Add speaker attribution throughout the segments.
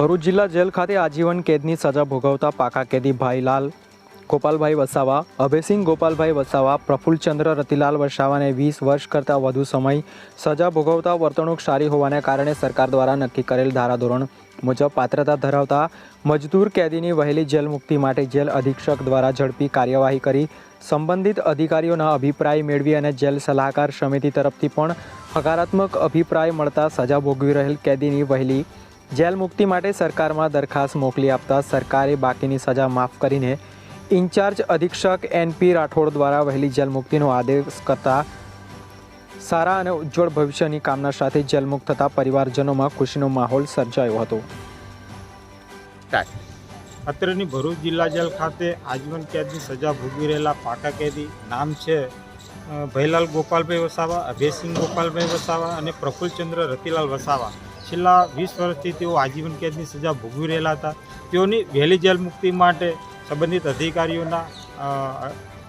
Speaker 1: ભરૂચ જિલ્લા જેલ ખાતે આજીવન કેદની સજા ભોગવતા પાકા કેદી ભાઈલાલ, ગોપાલભાઈ વસાવા, અભયસિંહ ગોપાલભાઈ વસાવા, પ્રફુલ્લચંદ્ર રતિલાલ વસાવાને વીસ વર્ષ કરતાં વધુ સમય સજા ભોગવતા વર્તણૂક સારી હોવાને કારણે સરકાર દ્વારા નક્કી કરેલ ધારાધોરણ મુજબ પાત્રતા ધરાવતા મજદૂર કેદીની વહેલી જેલ મુક્તિ માટે જેલ અધિક્ષક દ્વારા ઝડપી કાર્યવાહી કરી સંબંધિત અધિકારીઓના અભિપ્રાય મેળવી અને જેલ સલાહકાર સમિતિ તરફથી પણ હકારાત્મક અભિપ્રાય મળતા સજા ભોગવી રહેલ કેદીની વહેલી જેલ મુક્તિ માટે સરકારમાં દરખાસ્ત મોકલી આપતા સરકારે બાકીની સજા માફ કરીને ઇન્ચાર્જ અધિક્ષક એનપી રાઠોડ દ્વારા વહેલી જેલ મુક્તિનો આદેશ કરતા સારા અને ઉજ્જવળ ભવિષ્યની કામના સાથે જેલમુક્ત થતા પરિવારજનોમાં ખુશીનો માહોલ સર્જાયો હતો.
Speaker 2: અત્રેની ભરૂચ જિલ્લા જેલ ખાતે આજીવન કેદની સજા ભોગવી રહેલા પાકા કેદી નામ છે ભયલાલ ગોપાલભાઈ વસાવા, અભયસિંહ ગોપાલભાઈ વસાવા અને પ્રફુલ્લચંદ્ર રતિલાલ વસાવા. છેલ્લા વીસ વર્ષથી તેઓ આજીવન કેદની સજા ભોગવી રહેલા હતા. તેઓની વહેલી જેલ મુક્તિ માટે સંબંધિત અધિકારીઓના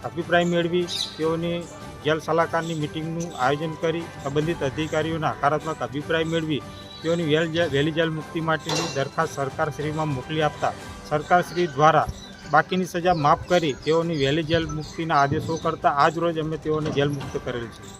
Speaker 2: અભિપ્રાય મેળવી, તેઓની જેલ સલાહકારની મિટિંગનું આયોજન કરી, સંબંધિત અધિકારીઓના હકારાત્મક અભિપ્રાય મેળવી, તેઓની વહેલ જેલ મુક્તિ માટેની દરખાસ્ત સરકારશ્રીમાં મોકલી આપતા, સરકારશ્રી દ્વારા બાકીની સજા માફ કરી તેઓની વહેલી જેલ મુક્તિના આદેશો કરતા આજ રોજ અમે તેઓને જેલ મુક્ત કરેલ છે.